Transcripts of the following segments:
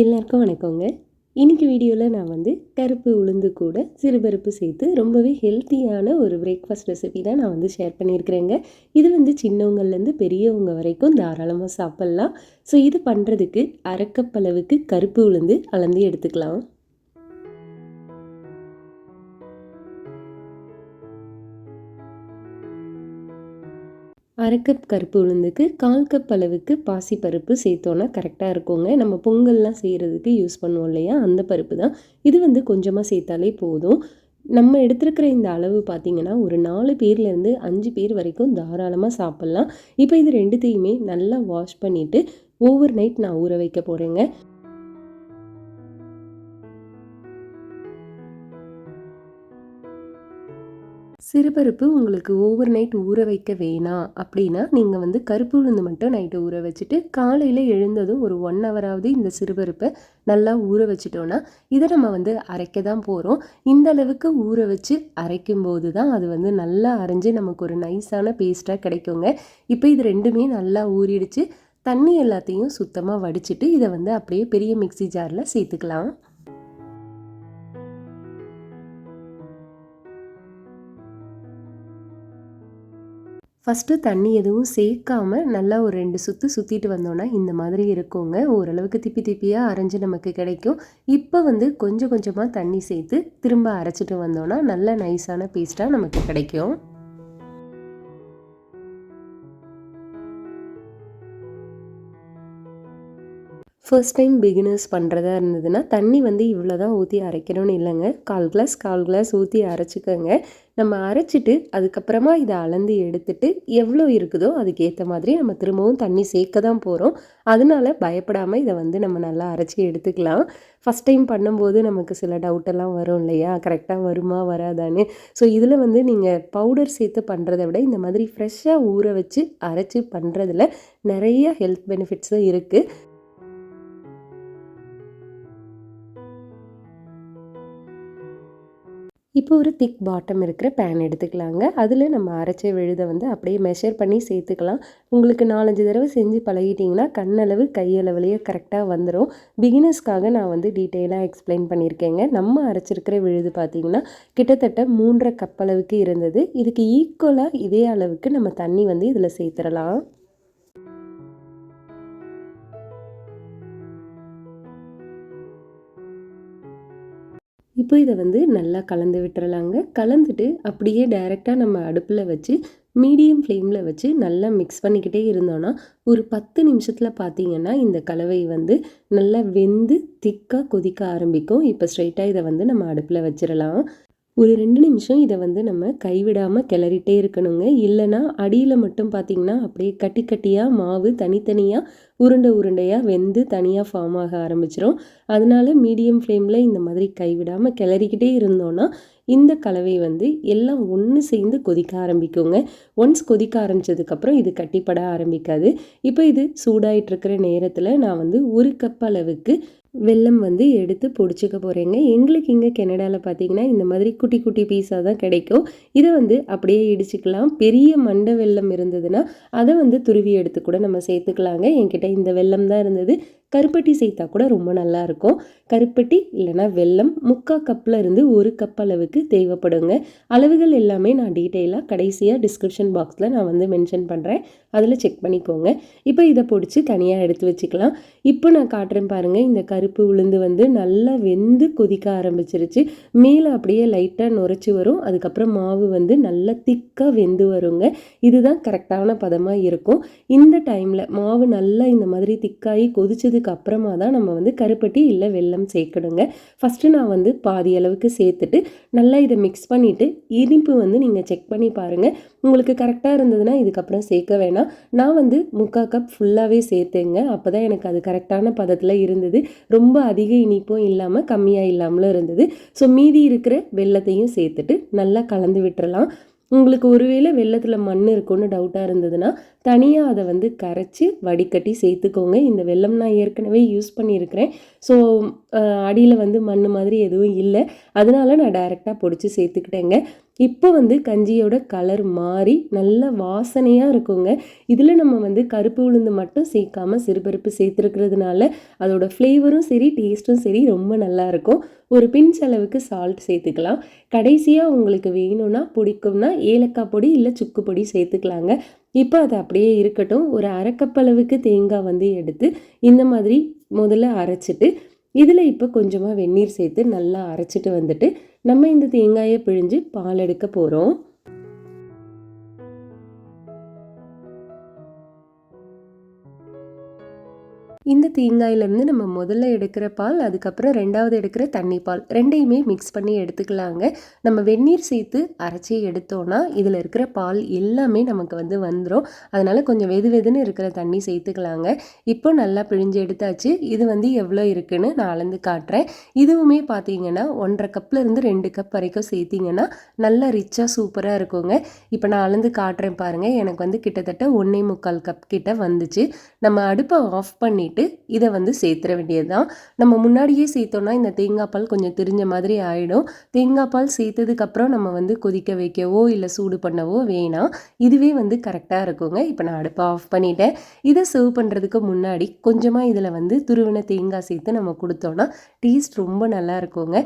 எல்லாருக்கும் வணக்கங்க. இன்னைக்கு வீடியோவில் நான் வந்து கருப்பு உளுந்து கூட சிறுபருப்பு சேர்த்து ரொம்பவே ஹெல்த்தியான ஒரு பிரேக்ஃபாஸ்ட் ரெசிபி தான் நான் வந்து ஷேர் பண்ணியிருக்கிறேங்க. இது வந்து சின்னவங்கள்லேருந்து பெரியவங்க வரைக்கும் தாராளமாக சாப்பிட்லாம். ஸோ இது பண்ணுறதுக்கு அரைக்கப்பளவுக்கு கருப்பு உளுந்து அளந்து எடுத்துக்கலாம். அரை கப் கருப்பு உளுந்துக்கு கால் கப் அளவுக்கு பாசி பருப்பு சேர்த்தோன்னா கரெக்டாக இருக்குங்க. நம்ம பொங்கல்லாம் செய்கிறதுக்கு யூஸ் பண்ணுவோம் இல்லையா? அந்த பருப்பு தான். இது வந்து கொஞ்சமாக சேர்த்தாலே போதும். நம்ம எடுத்துருக்கிற இந்த அளவு பார்த்திங்கன்னா ஒரு நாலு பேர்லேருந்து அஞ்சு பேர் வரைக்கும் தாராளமாக சாப்பிட்லாம். இப்போ இது ரெண்டுத்தையுமே நல்லா வாஷ் பண்ணிவிட்டு ஓவர் நைட் நான் ஊற வைக்க போகிறேங்க சிறுபருப்பு உங்களுக்கு ஓவர் நைட் ஊற வைக்க வேணாம் அப்படின்னா நீங்கள் வந்து கருப்பு உளுந்து மட்டும் நைட்டு ஊற வச்சுட்டு காலையில் எழுந்ததும் ஒரு ஒன் ஹவராவது இந்த சிறுபருப்பை நல்லா ஊற வச்சிட்டோன்னா இதை நம்ம வந்து அரைக்க தான் போகிறோம் இந்த அளவுக்கு ஊற வச்சு அரைக்கும் போது தான் அது வந்து நல்லா அரைஞ்சு நமக்கு ஒரு நைஸான பேஸ்ட்டாக கிடைக்குங்க. இப்போ இது ரெண்டுமே நல்லா ஊறிடுச்சு. தண்ணி எல்லாத்தையும் சுத்தமாக வடிச்சிட்டு இதை வந்து அப்படியே பெரிய மிக்சி ஜாரில் சேர்த்துக்கலாம். ஃபஸ்ட்டு தண்ணி எதுவும் சேர்க்காமல் நல்லா ஒரு ரெண்டு சுற்று சுற்றிட்டு வந்தோன்னா இந்த மாதிரி இருக்குங்க. ஓரளவுக்கு திப்பி திப்பியாக அரைஞ்சு நமக்கு கிடைக்கும். இப்போ வந்து கொஞ்சம் கொஞ்சமாக தண்ணி சேர்த்து திரும்ப அரைச்சிட்டு வந்தோன்னா நல்ல நைஸான பேஸ்ட்டாக நமக்கு கிடைக்கும். ஃபர்ஸ்ட் டைம் பிகினர்ஸ் பண்ணுறதா இருந்ததுன்னா தண்ணி வந்து இவ்வளோ தான் ஊற்றி அரைக்கணும்னு இல்லைங்க. கால் கிளாஸ் கால் கிளாஸ் ஊற்றி அரைச்சிக்கோங்க. நம்ம அரைச்சிட்டு அதுக்கப்புறமா இதை அளந்து எடுத்துட்டு எவ்வளோ இருக்குதோ அதுக்கேற்ற மாதிரி நம்ம திரும்பவும் தண்ணி சேர்க்க தான் போகிறோம் அதனால பயப்படாமல் இதை வந்து நம்ம நல்லா அரைச்சி எடுத்துக்கலாம். ஃபஸ்ட் டைம் பண்ணும்போது நமக்கு சில டவுட்டெல்லாம் வரும் இல்லையா? கரெக்டாக வருமா வராதான்னு. ஸோ இதில் வந்து நீங்கள் பவுடர் சேர்த்து பண்ணுறத விட இந்த மாதிரி ஃப்ரெஷ்ஷாக ஊற வச்சு அரைச்சி பண்ணுறதுல நிறைய ஹெல்த் பெனிஃபிட்ஸ் தான் இருக்குது இப்போ ஒரு திக் பாட்டம் இருக்கிற பேன் எடுத்துக்கலாங்க. அதில் நம்ம அரைச்ச விழுதை வந்து அப்படியே மெஷர் பண்ணி சேர்த்துக்கலாம். உங்களுக்கு நாலஞ்சு தடவை செஞ்சு பழகிட்டிங்கன்னா கண்ணளவு கையளவுலேயே கரெக்டாக வந்துடும் பிகினர்ஸ்க்காக நான் வந்து டீட்டெயிலாக எக்ஸ்பிளைன் பண்ணியிருக்கேங்க. நம்ம அரைச்சிருக்கிற விழுது பார்த்திங்கன்னா கிட்டத்தட்ட மூன்றரை கப் அளவுக்கு இருந்தது. இதுக்கு ஈக்குவலாக இதே அளவுக்கு நம்ம தண்ணி வந்து இதில் சேர்த்துடலாம். இப்போ இதை வந்து நல்லா கலந்து விட்டுறலாங்க. கலந்துட்டு அப்படியே டைரெக்டாக நம்ம அடுப்பில் வச்சு மீடியம் ஃப்ளேமில் வச்சு நல்லா மிக்ஸ் பண்ணிக்கிட்டே இருந்தோன்னா ஒரு பத்து நிமிஷத்தில் பார்த்தீங்கன்னா இந்த கலவை வந்து நல்லா வெந்து திக்காக கொதிக்க ஆரம்பிக்கும். இப்போ ஸ்ட்ரைட்டாக இதை வந்து நம்ம அடுப்பில் வச்சிடலாம் ஒரு ரெண்டு நிமிஷம் இதை வந்து நம்ம கைவிடாமல் கிளறிட்டே இருக்கணுங்க. இல்லைன்னா அடியில் மட்டும் பார்த்திங்கன்னா அப்படியே கட்டி கட்டியாக மாவு தனித்தனியாக உருண்டை உருண்டையாக வெந்து தனியாக ஃபார்ம் ஆக ஆரம்பிச்சிரும். அதனால மீடியம் ஃப்ளேமில் இந்த மாதிரி கைவிடாமல் கிளறிக்கிட்டே இருந்தோன்னா இந்த கலவை வந்து எல்லாம் ஒன்று சேர்ந்து கொதிக்க ஆரம்பிக்குங்க. ஒன்ஸ் கொதிக்க ஆரம்பித்ததுக்கப்புறம் இது கட்டிப்பட ஆரம்பிக்காது. இப்போ இது சூடாயிட்டு இருக்கிற நேரத்தில் நான் வந்து ஒரு கப் அளவுக்கு வெல்லம் வந்து எடுத்து பிடிச்சிக்க போகிறேங்க எங்களுக்கு இங்கே கெனடாவில் பார்த்தீங்கன்னா இந்த மாதிரி குட்டி குட்டி பீஸாக தான் கிடைக்கும். இதை வந்து அப்படியே இடிச்சுக்கலாம். பெரிய மண்டை வெல்லம் இருந்ததுன்னா அதை வந்து துருவி எடுத்து கூட நம்ம சேர்த்துக்கலாங்க. என்கிட்ட இந்த வெல்லம் தான் இருந்தது. கருப்பட்டி சேர்த்தா கூட ரொம்ப நல்லாயிருக்கும் கருப்பட்டி இல்லைனா வெல்லம் முக்கால் கப்பில் இருந்து ஒரு கப் அளவுக்கு தேவைப்படுங்க. அளவுகள் எல்லாமே நான் டீட்டெயிலாக கடைசியாக டிஸ்கிரிப்ஷன் பாக்ஸில் நான் வந்து மென்ஷன் பண்ணுறேன் அதில் செக் பண்ணிக்கோங்க. இப்போ இதை பொடிச்சு தனியாக எடுத்து வச்சுக்கலாம். இப்போ நான் காட்டுறேன் பாருங்கள் இந்த கருப்பு உளுந்து வந்து நல்லா வெந்து கொதிக்க ஆரம்பிச்சிருச்சு. மேலே அப்படியே லைட்டாக நுரைச்சி வரும். அதுக்கப்புறம் மாவு வந்து நல்லா திக்காக வெந்து வருங்க. இதுதான் கரெக்டான பதமாக இருக்கும். இந்த டைமில் மாவு நல்லா இந்த மாதிரி திக்காகி கொதிச்சது இதுக்கு அப்புறமா தான் நம்ம வந்து கருப்பட்டி இல்லை வெல்லம் சேர்க்கணுங்க. ஃபஸ்ட்டு நான் வந்து பாதி அளவுக்கு சேர்த்துட்டு நல்லா இதை மிக்ஸ் பண்ணிவிட்டு இனிப்பு வந்து நீங்கள் செக் பண்ணி பாருங்கள் உங்களுக்கு கரெக்டாக இருந்ததுன்னா இதுக்கப்புறம் சேர்க்க வேணாம். நான் வந்து முக்கால் கப் ஃபுல்லாகவே சேர்த்தேங்க. அப்போ தான் எனக்கு அது கரெக்டான பதத்தில் இருந்தது. ரொம்ப அதிக இனிப்பும் இல்லாமல் கம்மியாக இல்லாமலும் இருந்தது. ஸோ மீதி இருக்கிற வெள்ளத்தையும் சேர்த்துட்டு நல்லா கலந்து விட்டுறலாம். உங்களுக்கு ஒருவேளை வெள்ளத்தில் மண் இருக்கும்னு டவுட்டாக இருந்ததுன்னா தனியாக அதை வந்து கரைச்சி வடிகட்டி சேர்த்துக்கோங்க. இந்த வெள்ளம் நான் ஏற்கனவே யூஸ் பண்ணியிருக்கிறேன். ஸோ அடியில் வந்து மண் மாதிரி எதுவும் இல்லை. அதனால நான் டைரெக்டாக பொடிச்சு சேர்த்துக்கிட்டேங்க. இப்போ வந்து கஞ்சியோட கலர் மாறி நல்ல வாசனையாக இருக்குங்க. இதில் நம்ம வந்து கருப்பு உளுந்து மட்டும் சேர்க்காம சிறுபருப்பு சேர்த்துருக்கிறதுனால அதோட ஃப்ளேவரும் சரி டேஸ்ட்டும் சரி ரொம்ப நல்லா இருக்கும். ஒரு பிஞ்ச் அளவுக்கு சால்ட் சேர்த்துக்கலாம். கடைசியாக உங்களுக்கு வேணும்னா பிடிக்கும்னா ஏலக்காய் பொடி இல்லை சுக்கு பொடி சேர்த்துக்கலாங்க. இப்போ அது அப்படியே இருக்கட்டும். ஒரு அரைக்கப்பளவுக்கு தேங்காய் வந்து எடுத்து இந்த மாதிரி முதல்ல அரைச்சிட்டு இதில் இப்போ கொஞ்சமாக வெந்நீர் சேர்த்து நல்லா அரைச்சிட்டு வந்துட்டு நம்ம இந்த தேங்காயை பிழிஞ்சு பால் எடுக்க போகிறோம். இந்த தேங்காயிலேருந்து நம்ம முதல்ல எடுக்கிற பால் அதுக்கப்புறம் ரெண்டாவது எடுக்கிற தண்ணி பால் ரெண்டையுமே மிக்ஸ் பண்ணி எடுத்துக்கலாங்க. நம்ம வெந்நீர் சேர்த்து அரைச்சி எடுத்தோன்னா இதில் இருக்கிற பால் எல்லாமே நமக்கு வந்து வந்துடும் அதனால் கொஞ்சம் வெது வெதுன்னு இருக்கிற தண்ணி சேர்த்துக்கலாங்க. இப்போ நல்லா பிழிஞ்சு எடுத்தாச்சு. இது வந்து எவ்வளோ இருக்குன்னு நான் அளந்து காட்டுறேன். இதுவுமே பார்த்தீங்கன்னா ஒன்றரை கப்லேருந்து ரெண்டு கப் வரைக்கும் சேர்த்திங்கன்னா நல்லா ரிச்சாக சூப்பராக இருக்குங்க. இப்போ நான் அளந்து காட்டுறேன் பாருங்கள் எனக்கு வந்து கிட்டத்தட்ட ஒன்றே முக்கால் கப் கிட்ட வந்துச்சு. நம்ம அடுப்பை ஆஃப் பண்ணிவிட்டு பண்ணிவிட்டு இதை வந்து சேர்த்துற வேண்டியது தான் நம்ம முன்னாடியே சேர்த்தோன்னா இந்த தேங்காய் பால் கொஞ்சம் தெரிஞ்ச மாதிரி ஆகிடும் தேங்காய் பால் சேர்த்ததுக்கப்புறம் நம்ம வந்து கொதிக்க வைக்கவோ இல்லை சூடு பண்ணவோ வேணாம். இதுவே வந்து கரெக்டாக இருக்குங்க. இப்போ நான் அடுப்பை ஆஃப் பண்ணிட்டேன். இதை சர்வ் பண்ணுறதுக்கு முன்னாடி கொஞ்சமாக இதில் வந்து துருவின தேங்காய் சேர்த்து நம்ம கொடுத்தோன்னா டேஸ்ட் ரொம்ப நல்லா இருக்குங்க.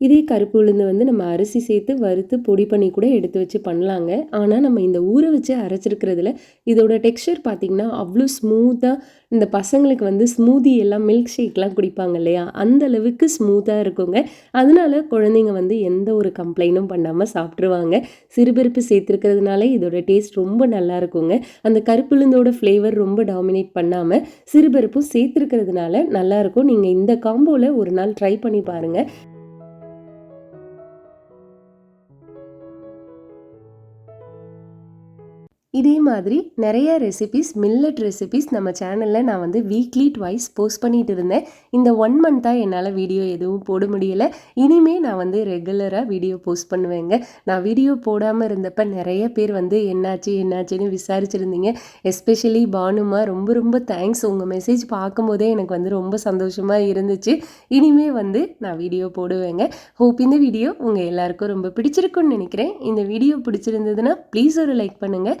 இதே கருப்பு உளுந்து வந்து நம்ம அரிசி சேர்த்து வறுத்து பொடி பண்ணி கூட எடுத்து வச்சு பண்ணலாங்க. ஆனால் நம்ம இந்த ஊற வச்சு அரைச்சிருக்கிறதுல இதோட டெக்ஸ்சர் பார்த்திங்கன்னா அவ்வளோ ஸ்மூத்தாக இந்த பசங்களுக்கு வந்து ஸ்மூதி எல்லாம் மில்க் ஷேக்லாம் குடிப்பாங்க இல்லையா? அந்த அளவுக்கு ஸ்மூத்தாக இருக்குங்க. அதனால குழந்தைங்க வந்து எந்த ஒரு கம்ப்ளைண்டும் பண்ணாமல் சாப்பிட்ருவாங்க சிறுபருப்பு சேர்த்துருக்கிறதுனால இதோட டேஸ்ட் ரொம்ப நல்லா இருக்குங்க. அந்த கருப்புளுந்தோட ஃப்ளேவர் ரொம்ப டாமினேட் பண்ணாமல் சிறுபருப்பும் சேர்த்துருக்கிறதுனால நல்லாயிருக்கும் நீங்கள் இந்த காம்போவில் ஒரு நாள் ட்ரை பண்ணி பாருங்கள் இதே மாதிரி நிறைய ரெசிபிஸ் மில்லட் ரெசிபிஸ் நம்ம சேனலில் நான் வந்து வீக்லி ட்வைஸ் போஸ்ட் பண்ணிகிட்டு இருந்தேன். இந்த ஒன் மந்த்தாக என்னால் வீடியோ எதுவும் போட முடியலை. இனிமே நான் வந்து ரெகுலராக வீடியோ போஸ்ட் பண்ணுவேங்க. நான் வீடியோ போடாமல் இருந்தப்ப நிறைய பேர் வந்து என்னாச்சு என்னாச்சுன்னு விசாரிச்சிருந்தீங்க. எஸ்பெஷலி பானுமா ரொம்ப ரொம்ப தேங்க்ஸ் உங்கள் மெசேஜ் பார்க்கும்போதே எனக்கு வந்து ரொம்ப சந்தோஷமாக இருந்துச்சு. இனிமே வந்து நான் வீடியோ போடுவேங்க. ஹோப் இந்த வீடியோ உங்கள் எல்லாருக்கும் ரொம்ப பிடிச்சிருக்குன்னு நினைக்கிறேன். இந்த வீடியோ பிடிச்சிருந்ததுன்னா ப்ளீஸ் ஒரு லைக் பண்ணுங்கள்